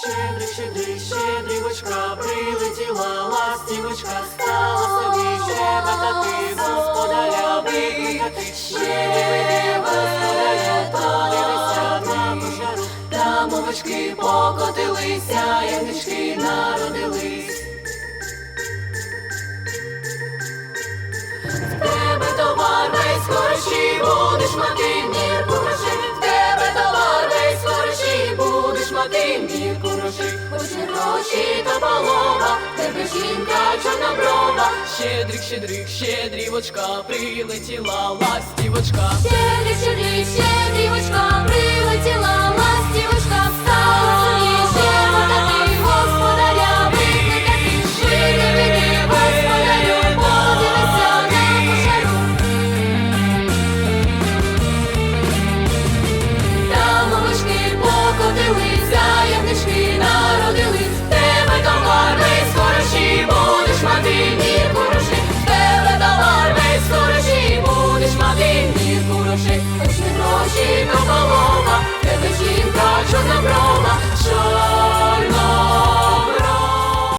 Щедрик, щедрий, щедрівочка, прилетіла ластівочка, стала собі щебетати, господаря викликати. Щедрик, господаря, то дивися мірку. Хоч не гроші, та полова, тебе жінка чорноброва. Щедрик, щедрик, щедрівочка, прилетіла ластівочка. Щедрик, щедрик, щедрівочка, прилетіла